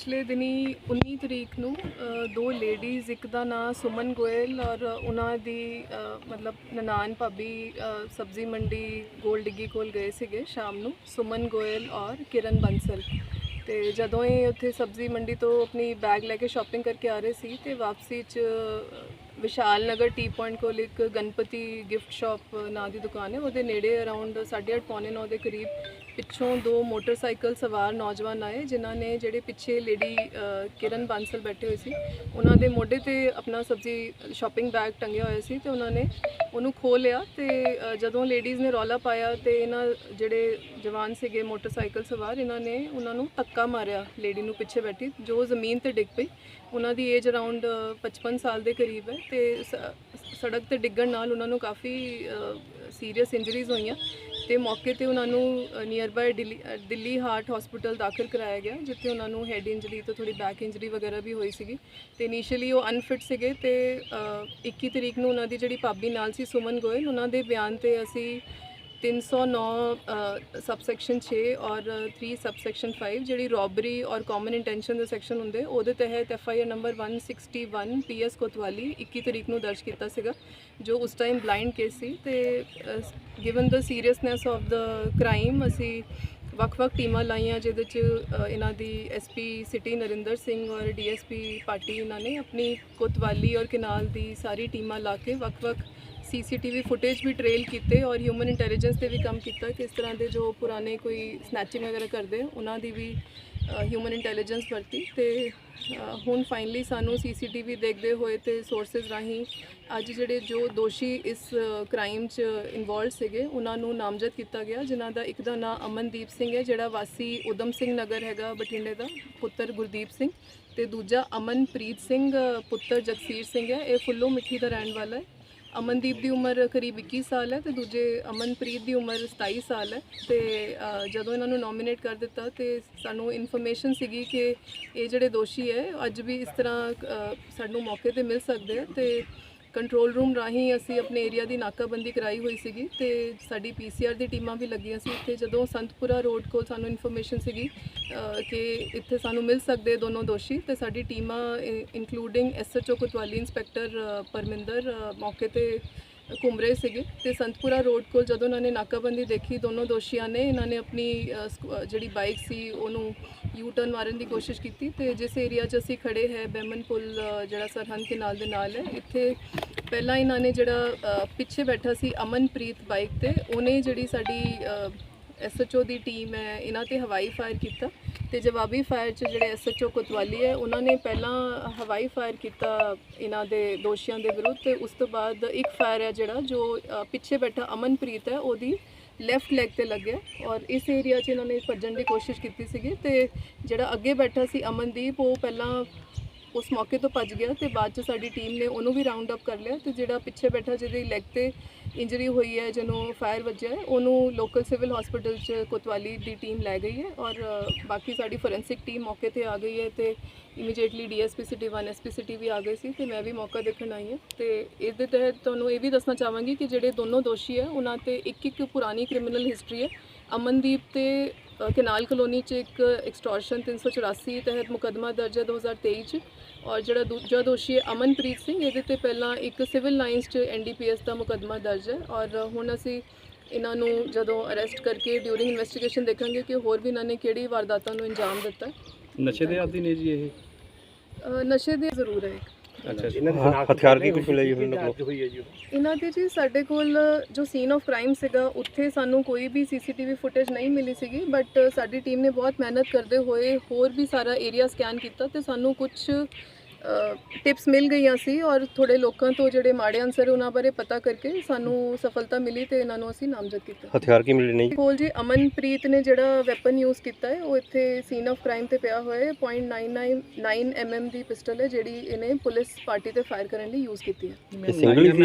ਪਿਛਲੇ ਦਿਨੀ 19 ਤਰੀਕ ਨੂੰ ਦੋ ਲੇਡੀਜ਼, ਇੱਕ ਦਾ ਨਾਂ ਸੁਮਨ ਗੋਇਲ ਔਰ ਉਹਨਾਂ ਦੀ ਮਤਲਬ ਨਨਾਨ ਭਾਬੀ ਸਬਜ਼ੀ ਮੰਡੀ ਗੋਲ ਡਿੱਗੀ ਕੋਲ ਗਏ ਸੀਗੇ ਸ਼ਾਮ ਨੂੰ, ਸੁਮਨ ਗੋਇਲ ਔਰ ਕਿਰਨ ਬੰਸਲ। ਤੇ ਜਦੋਂ ਇਹ ਉੱਥੇ ਸਬਜ਼ੀ ਮੰਡੀ ਤੋਂ ਆਪਣੀ ਬੈਗ ਲੈ ਕੇ ਸ਼ਾਪਿੰਗ ਕਰਕੇ ਆ ਰਹੇ ਸੀ ਤੇ ਵਾਪਸੀ 'ਚ ਵਿਸ਼ਾਲ ਨਗਰ ਟੀ ਪੁਆਇੰਟ ਕੋਲ ਇੱਕ ਗਣਪਤੀ ਗਿਫਟ ਸ਼ਾਪ ਨਾਂ ਦੀ ਦੁਕਾਨ ਹੈ, ਉਹਦੇ ਨੇੜੇ ਅਰਾਊਂਡ 8:30 ਪੌਣੇ 9 ਦੇ ਕਰੀਬ ਪਿੱਛੋਂ ਦੋ ਮੋਟਰਸਾਈਕਲ ਸਵਾਰ ਨੌਜਵਾਨ ਆਏ, ਜਿਨ੍ਹਾਂ ਨੇ ਜਿਹੜੇ ਪਿੱਛੇ ਲੇਡੀ ਕਿਰਨ ਬਾਂਸਲ ਬੈਠੇ ਹੋਏ ਸੀ। ਉਹਨਾਂ ਦੇ ਮੋਢੇ ਤੇ ਆਪਣਾ ਸਬਜ਼ੀ ਸ਼ਾਪਿੰਗ ਬੈਗ ਟੰਗਿਆ ਹੋਇਆ ਸੀ ਤੇ ਉਹਨਾਂ ਨੇ ਉਹਨੂੰ ਖੋਹ ਲਿਆ ਤੇ ਜਦੋਂ ਲੇਡੀਜ਼ ਨੇ ਰੌਲਾ ਪਾਇਆ ਤੇ ਇਹਨਾਂ ਜਿਹੜੇ ਜਵਾਨ ਸੀਗੇ ਮੋਟਰਸਾਈਕਲ ਸਵਾਰ, ਇਹਨਾਂ ਨੇ ਉਹਨਾਂ ਨੂੰ ਧੱਕਾ ਮਾਰਿਆ ਲੇਡੀ ਨੂੰ ਪਿੱਛੇ ਬੈਠੀ। ਜੋ ਜ਼ਮੀਨ ਤੇ ਡਿੱਗ ਪਈ, ਉਹਨਾਂ ਦੀ ਏਜ ਅਰਾਊਂਡ 55 ਸਾਲ ਦੇ ਕਰੀਬ ਹੈ ਤੇ ਸ- ਸੜਕ ਤੇ ਡਿੱਗਣ ਨਾਲ ਉਹਨਾਂ ਨੂੰ ਕਾਫੀ ਸੀਰੀਅਸ ਇੰਜਰੀਜ਼ ਹੋਈਆਂ ਤੇ ਮੌਕੇ ਤੇ ਉਹਨਾਂ ਨੂੰ near by Delhi Delhi heart hospital ਦਾਖਲ ਕਰਾਇਆ ਗਿਆ ਜਿੱਥੇ ਉਹਨਾਂ ਨੂੰ ਹੈਡ ਇੰਜਰੀ ਤੇ ਥੋੜੀ ਬੈਕ ਇੰਜਰੀ ਵਗੈਰਾ ਵੀ ਹੋਈ ਸੀਗੀ ਤੇ ਇਨੀਸ਼ੀਅਲੀ ਉਹ ਅਨਫਿਟ ਸੀਗੇ ਤੇ ਅ, 21 ਤਰੀਕ ਨੂੰ ਉਹਨਾਂ ਦੀ ਜਿਹੜੀ ਭਾਬੀ ਨਾਲ ਸੀ ਸੁਮਨ ਗੋਇਲ ਉਹਨਾਂ ਦੇ ਬਿਆਨ ਤੇ ਅਸੀਂ 309 ਸਬਸੈਕਸ਼ਨ 6 ਔਰ 3 ਸਬਸੈਕਸ਼ਨ 5 ਜਿਹੜੀ ਰੋਬਰੀ ਔਰ ਕਾਮਨ ਇੰਟੈਂਸ਼ਨ ਦੇ ਸੈਕਸ਼ਨ ਹੁੰਦੇ, ਉਹਦੇ ਤਹਿਤ F I R number 161 PS Kotwali 21 ਤਰੀਕ ਨੂੰ ਦਰਜ ਕੀਤਾ ਸੀਗਾ, ਜੋ ਉਸ ਟਾਈਮ ਬਲਾਈਂਡ ਕੇਸ ਸੀ ਤੇ given the seriousness of the crime ਅਸੀਂ ਵੱਖ-ਵੱਖ ਟੀਮਾਂ ਲਾਈਆਂ ਜਿਹਦੇ ਚ ਇਹਨਾਂ ਦੀ ਐਸਪੀ ਸਿਟੀ ਨਰਿੰਦਰ ਸਿੰਘ ਔਰ ਡੀਐਸਪੀ ਪਾਰਟੀ ਇਹਨਾਂ ਨੇ ਆਪਣੀ ਕੋਤਵਾਲੀ ਔਰ ਕਿਨਾਲ ਦੀ ਸਾਰੀ ਟੀਮਾਂ ਲਾ ਕੇ ਵੱਖ-ਵੱਖ ਸੀਸੀਟੀਵੀ ਫੁਟੇਜ ਵੀ ਟ੍ਰੇਲ ਕੀਤੇ ਔਰ ਹਿਊਮਨ ਇੰਟੈਲੀਜੈਂਸ ਤੇ ਵੀ ਕੰਮ ਕੀਤਾ ਕਿ ਇਸ ਤਰ੍ਹਾਂ ਦੇ ਜੋ ਪੁਰਾਣੇ ਕੋਈ ਸਨੈਚਿੰਗ ਵਗੈਰਾ ਕਰਦੇ, ਉਹਨਾਂ ਦੀ ਵੀ ਹਿਊਮਨ ਇੰਟੈਲੀਜੈਂਸ ਵਰਤੀ ਤੇ ਹੁਣ ਫਾਈਨਲੀ ਸਾਨੂੰ ਸੀਸੀਟੀਵੀ ਦੇਖਦੇ ਹੋਏ ਤੇ ਸੋਰਸਸ ਰਾਹੀਂ ਅੱਜ ਜਿਹੜੇ ਜੋ ਦੋਸ਼ੀ ਇਸ ਕ੍ਰਾਈਮ 'ਚ ਇਨਵੋਲਡ ਸੀਗੇ, ਉਹਨਾਂ ਨੂੰ ਨਾਮਜ਼ਦ ਕੀਤਾ ਗਿਆ, ਜਿਨ੍ਹਾਂ ਦਾ ਇੱਕ ਦਾ ਨਾਮ ਅਮਨਦੀਪ ਸਿੰਘ ਹੈ, ਜਿਹੜਾ ਵਾਸੀ ਉਦਮ ਸਿੰਘ ਨਗਰ ਹੈਗਾ ਬਠਿੰਡੇ ਦਾ, ਪੁੱਤਰ ਗੁਰਦੀਪ ਸਿੰਘ ਤੇ ਦੂਜਾ ਅਮਨਪ੍ਰੀਤ ਸਿੰਘ, ਪੁੱਤਰ ਜਗਸੀਰ ਸਿੰਘ ਹੈ, ਇਹ ਫੁੱਲੋ ਮਿੱਠੀ ਦਾ ਰਹਿਣ ਵਾਲਾ ਹੈ। ਅਮਨਦੀਪ ਦੀ ਉਮਰ ਕਰੀਬ 21 ਸਾਲ ਹੈ ਤੇ ਦੂਜੇ ਅਮਨਪ੍ਰੀਤ ਦੀ ਉਮਰ 27 ਸਾਲ ਹੈ ਤੇ ਅ, ਜਦੋਂ ਇਹਨਾਂ ਨੂੰ ਨੋਮੀਨੇਟ ਕਰ ਦਿੱਤਾ ਤੇ ਸਾਨੂੰ ਇਨਫੋਰਮੇਸ਼ਨ ਸੀਗੀ ਕਿ ਇਹ ਜਿਹੜੇ ਦੋਸ਼ੀ ਹੈ ਅੱਜ ਵੀ ਇਸ ਤਰ੍ਹਾਂ ਅ, ਸਾਨੂੰ ਮੌਕੇ ਤੇ ਮਿਲ ਸਕਦੇ ਆ ਤੇ ਕੰਟਰੋਲ ਰੂਮ ਰਾਹੀਂ ਅਸੀਂ ਆਪਣੇ ਏਰੀਆ ਦੀ ਨਾਕਾਬੰਦੀ ਕਰਾਈ ਹੋਈ ਸੀਗੀ ਤੇ ਸਾਡੀ ਪੀਸੀਆਰ ਦੀ ਟੀਮਾਂ ਵੀ ਲੱਗੀਆਂ ਸੀ। ਇੱਥੇ ਜਦੋਂ ਸੰਤਪੁਰਾ ਰੋਡ ਕੋਲ ਸਾਨੂੰ ਇਨਫੋਰਮੇਸ਼ਨ ਸੀਗੀ ਕਿ ਇੱਥੇ ਸਾਨੂੰ ਮਿਲ ਸਕਦੇ ਦੋਨੋਂ ਦੋਸ਼ੀ, ਤੇ ਸਾਡੀ ਟੀਮਾਂ including SHO Kotwali inspector Parminder ਮੌਕੇ ਤੇ ਘੁੰਮ ਰਹੇ ਸੀਗੇ ਤੇ ਸੰਤਪੁਰਾ ਰੋਡ ਕੋਲ ਜਦੋਂ ਉਹਨਾਂ ਨੇ ਨਾਕਾਬੰਦੀ ਦੇਖੀ ਦੋਨੋਂ ਦੋਸ਼ੀਆਂ ਨੇ ਇਹਨਾਂ ਨੇ ਆਪਣੀ ਅ, ਸਕੂ- ਜਿਹੜੀ ਬਾਈਕ ਸੀ ਉਹਨੂੰ ਯੂ ਟਰਨ ਮਾਰਨ ਦੀ ਕੋਸ਼ਿਸ਼ ਕੀਤੀ ਤੇ ਜਿਸ ਏਰੀਆ 'ਚ ਅਸੀਂ ਖੜੇ ਹੈ ਬੈਮਨ ਪੁਲ ਅ, ਜਿਹੜਾ ਸਰਹੰਦ ਕੇ ਨਾਲ ਦੇ ਨਾਲ ਹੈ ਇੱਥੇ ਪਹਿਲਾਂ ਇਹਨਾਂ ਨੇ ਜਿਹੜਾ ਅ, ਪਿੱਛੇ ਬੈਠਾ ਸੀ ਅਮਨਪ੍ਰੀਤ ਬਾਈਕ ਤੇ ਉਹਨੇ ਜਿਹੜੀ ਸਾਡੀ ਐਸਐਚਓ ਦੀ ਟੀਮ ਹੈ ਇਹਨਾਂ ਤੇ ਹਵਾਈ ਫਾਇਰ ਕੀਤਾ ਤੇ ਜਵਾਬੀ ਫਾਇਰ 'ਚ ਜਿਹੜੇ ਐਸਐਚਓ ਕੋਤਵਾਲੀ ਹੈ, ਉਹਨਾਂ ਨੇ ਪਹਿਲਾਂ ਹਵਾਈ ਫਾਇਰ ਕੀਤਾ ਇਹਨਾਂ ਦੇ ਦੋਸ਼ੀਆਂ ਦੇ ਵਿਰੁੱਧ ਤੇ ਉਸ ਤੋਂ ਬਾਅਦ ਇੱਕ ਫਾਇਰ ਹੈ ਜਿਹੜਾ ਜੋ ਪਿੱਛੇ ਬੈਠਾ ਅਮਨਪ੍ਰੀਤ ਹੈ, ਉਹਦੀ ਲੈਫਟ ਲੈਗ ਤੇ ਲੱਗਿਆ ਔਰ ਇਸ ਏਰੀਆ 'ਚ ਇਹਨਾਂ ਨੇ ਭੱਜਣ ਦੀ ਕੋਸ਼ਿਸ਼ ਕੀਤੀ ਸੀਗੀ ਤੇ ਜਿਹੜਾ ਅੱਗੇ ਬੈਠਾ ਸੀ ਅਮਨਦੀਪ, ਉਹ ਪਹਿਲਾਂ ਉਸ ਮੌਕੇ ਤੋਂ ਭੱਜ ਗਿਆ ਤੇ ਬਾਅਦ ਚ ਸਾਡੀ ਟੀਮ ਨੇ ਉਹਨੂੰ ਵੀ ਰਾਉਂਡ ਅਪ ਕਰ ਲਿਆ ਤੇ ਜਿਹੜਾ ਪਿੱਛੇ ਬੈਠਾ ਜਿਹਦੇ ਲੈਗ ਤੇ ਇੰਜਰੀ ਹੋਈ ਹੈ, ਜਿਹਨੂੰ ਫਾਇਰ ਵੱਜਿਆ ਹੈ, ਉਹਨੂੰ ਲੋਕਲ ਸਿਵਲ ਹਸਪੀਟਲ ਚ ਕੋਤਵਾਲੀ ਦੀ ਟੀਮ ਲੈ ਗਈ ਹੈ ਔਰ ਬਾਕੀ ਸਾਡੀ ਫੋਰੈਂਸਿਕ ਟੀਮ ਮੌਕੇ ਤੇ ਆ ਗਈ ਹੈ ਤੇ immediately DSP city 1 SP city ਵੀ ਆ ਗਏ ਸੀ ਤੇ ਮੈਂ ਵੀ ਮੌਕਾ ਦੇਖਣ ਆਈ ਹਾਂ ਤੇ ਇਸ ਦੇ ਤਹਿਤ ਤੁਹਾਨੂੰ ਇਹ ਵੀ ਦੱਸਣਾ ਚਾਹਾਂਗੀ ਕਿ ਜਿਹੜੇ ਦੋਨੋਂ ਦੋਸ਼ੀ ਹੈ, ਉਹਨਾਂ ਤੇ ਇੱਕ ਇੱਕ ਪੁਰਾਣੀ ਕ੍ਰਿਮੀਨਲ ਹਿਸਟਰੀ ਹੈ। ਅਮਨਦੀਪ ਤੇ ਕਨਾਲ ਕਲੋਨੀ ਚ ਇੱਕ ਐਕਸਟੋਰਸ਼ਨ 384 ਤਹਿਤ ਮੁਕੱਦਮਾ ਦਰਜ ਹੈ 2023 ਚ ਔਰ ਜਿਹੜਾ ਦੂਜਾ ਦੋਸ਼ੀ ਹੈ ਅਮਨਪ੍ਰੀਤ ਸਿੰਘ ਇਹਦੇ ਤੇ ਪਹਿਲਾਂ ਇੱਕ ਸਿਵਲ ਲਾਈਨਸ ਚ ਐਨਡੀਪੀਐਸ ਦਾ ਮੁਕੱਦਮਾ ਦਰਜ ਹੈ ਔਰ ਹੁਣ ਅਸੀਂ ਇਹਨਾਂ ਨੂੰ ਜਦੋਂ ਅਰੈਸਟ ਕਰਕੇ ਡਿਊਰਿੰਗ ਇਨਵੈਸਟੀਗੇਸ਼ਨ ਦੇਖਾਂਗੇ ਕਿ ਹੋਰ ਵੀ ਇਹਨਾਂ ਨੇ ਕਿਹੜੀ ਵਾਰਦਾਤਾਂ ਨੂੰ ਅੰਜਾਮ ਦਿੱਤਾ। ਨਸ਼ੇ ਦੇ ਆਦੀ ਨੇ ਜੀ ਇਹ ਨਸ਼ੇ ਦੇ ਜ਼ਰੂਰ ਹੈ ਅੱਛਾ ਹਥਿਆਰ ਕੀ ਕੁਝ ਮਿਲਿਆ ਜੀ ਉਹਨਾਂ ਕੋਲ ਹੋਈ ਹੈ ਜੀ? ਇਹਨਾਂ ਦੇ ਜੀ ਸਾਡੇ ਕੋਲ ਜੋ ਸੀਨ ਆਫ ਕ੍ਰਾਈਮ ਸੀਗਾ ਉੱਥੇ ਸਾਨੂੰ ਕੋਈ ਵੀ ਸੀਸੀਟੀਵੀ ਫੁਟੇਜ ਨਹੀਂ ਮਿਲੀ ਸੀਗੀ ਬਟ ਸਾਡੀ ਟੀਮ ਨੇ ਬਹੁਤ ਮਿਹਨਤ ਕਰਦੇ ਹੋਏ ਹੋਰ ਵੀ ਸਾਰਾ ਏਰੀਆ ਸਕੈਨ ਕੀਤਾ ਤੇ ਸਾਨੂੰ ਕੁਝ ਟਿਪਸ ਮਿਲ ਗਈਆਂ ਸੀ ਔਰ ਥੋੜੇ ਲੋਕਾਂ ਤੋਂ ਜਿਹੜੇ ਮਾੜੇ ਅਨਸਰ ਉਹਨਾਂ ਬਾਰੇ ਪਤਾ ਕਰਕੇ ਸਾਨੂੰ ਸਫਲਤਾ ਮਿਲੀ ਤੇ ਇਹਨਾਂ ਨੂੰ ਅਸੀਂ ਨਾਮਜ਼ਦ ਕੀਤਾ। ਹਥਿਆਰ ਕੀ ਮਿਲੇ ਨੇ ਜੀ ਕੋਲ ਜੀ ਅਮਨਪ੍ਰੀਤ ਨੇ ਜਿਹੜਾ ਵੈਪਨ ਯੂਜ਼ ਕੀਤਾ ਹੈ ਉਹ ਇੱਥੇ ਸੀਨ ਆਫ ਕ੍ਰਾਈਮ ਤੇ ਪਿਆ ਹੋਇਆ ਹੈ .999 mm ਦੀ ਪਿਸਟਲ ਹੈ ਜਿਹੜੀ ਇਹਨੇ ਪੁਲਿਸ ਪਾਰਟੀ ਤੇ ਫਾਇਰ ਕਰਨ ਲਈ ਯੂਜ਼ ਕੀਤੀ ਹੈ। ਸਿੰਗਲ ਹੀ ਸੀ?